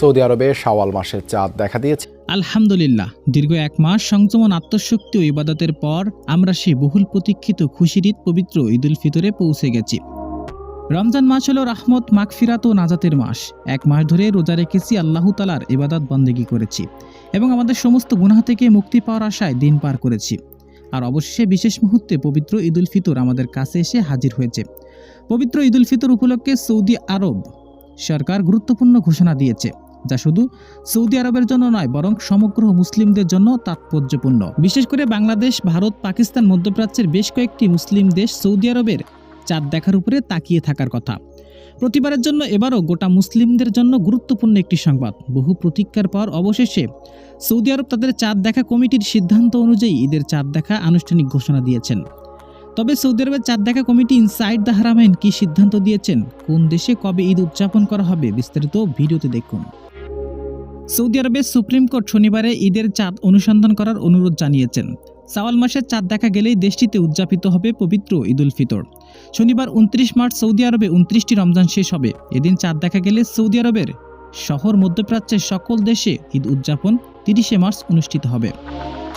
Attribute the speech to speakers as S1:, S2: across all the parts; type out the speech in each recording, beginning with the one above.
S1: Saudi আরবে শাওয়াল মাসের চাঁদ দেখা দিয়েছে।
S2: আলহামদুলিল্লাহ, দীর্ঘ এক মাস সংযমন, আত্মশক্তি ও ইবাদতের পর আমরা সেই বহুল প্রতীক্ষিত খুশির ঈদ পবিত্র ঈদুল ফিতরে পৌঁছে গেছি। রমজান মাস হল রাহমত, মাগফিরাত ও নাজাতের মাস। এক মাস ধরে রোজা রেখেছি, আল্লাহ তালার ইবাদত বন্দেগী করেছি এবং আমাদের সমস্ত গুনাহ থেকে মুক্তি পাওয়ার আশায় দিন পার করেছি। আর অবশেষে বিশেষ মুহূর্তে পবিত্র ঈদুল ফিতর আমাদের কাছে এসে হাজির হয়েছে। পবিত্র ঈদুল ফিতর উপলক্ষে সৌদি আরব সরকার গুরুত্বপূর্ণ ঘোষণা দিয়েছে। যা শুধু সৌদি আরবের জন্য নয়, বরং সমগ্র মুসলিমদের জন্য তাৎপর্যপূর্ণ। বিশেষ করে বাংলাদেশ, ভারত, পাকিস্তান মধ্যপ্রাচ্যের বেশ কয়েকটি মুসলিম দেশ সৌদি আরবের চাঁদ দেখার উপরে তাকিয়ে থাকার কথা। প্রতিবারের জন্য এবারও গোটা মুসলিমদের জন্য গুরুত্বপূর্ণ একটি সংবাদ। বহু প্রতীক্ষার পর অবশেষে সৌদি আরব তাদের চাঁদ দেখা কমিটির সিদ্ধান্ত অনুযায়ী ঈদের চাঁদ দেখা আনুষ্ঠানিক ঘোষণা দিয়েছেন। তবে সৌদি আরবের চাঁদ দেখা কমিটি ইনসাইড দ্য হারামাইন কি সিদ্ধান্ত দিয়েছেন, কোন দেশে কবে ঈদ উদযাপন করা হবে বিস্তারিত ভিডিওতে দেখুন। সৌদি আরবের সুপ্রিম কোর্ট শনিবারে ঈদের চাঁদ অনুসন্ধান করার অনুরোধ জানিয়েছেন। সাওয়াল মাসের চাঁদ দেখা গেলেই দেশটিতে উদযাপিত হবে পবিত্র ঈদুল ফিতর। শনিবার উনত্রিশ মার্চ সৌদি আরবে উনত্রিশটি রমজান শেষ হবে। এদিন চাঁদ দেখা গেলে সৌদি আরবের শহর, মধ্যপ্রাচ্যের সকল দেশে ঈদ উদযাপন তিরিশে মার্চ অনুষ্ঠিত হবে।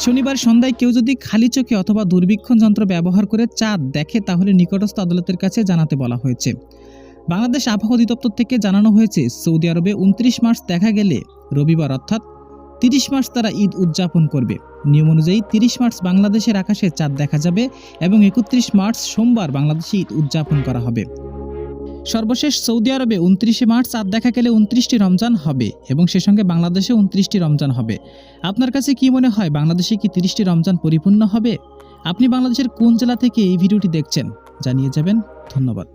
S2: শনিবার সন্ধ্যায় কেউ যদি খালি চোখে অথবা দূরবীক্ষণ যন্ত্র ব্যবহার করে চাঁদ দেখে, তাহলে নিকটস্থ আদালতের কাছে জানাতে বলা হয়েছে। বাংলাদেশ আবহাওয়া অধিদপ্তর থেকে জানানো হয়েছে, সৌদি আরবে উনত্রিশ মার্চ দেখা গেলে রবিবার অর্থাৎ তিরিশ মার্চ তারা ঈদ উদযাপন করবে। নিয়ম অনুযায়ী তিরিশ মার্চ বাংলাদেশের আকাশে চাঁদ দেখা যাবে এবং একত্রিশ মার্চ সোমবার বাংলাদেশে ঈদ উদযাপন করা হবে। সর্বশেষ সৌদি আরবে উনত্রিশে মার্চ চাঁদ দেখা গেলে উনত্রিশটি রমজান হবে এবং সে সঙ্গে বাংলাদেশে উনত্রিশটি রমজান হবে। আপনার কাছে কি মনে হয়, বাংলাদেশে কি তিরিশটি রমজান পরিপূর্ণ হবে? আপনি বাংলাদেশের কোন জেলা থেকে এই ভিডিওটি দেখছেন? জানিয়ে যাবেন, ধন্যবাদ।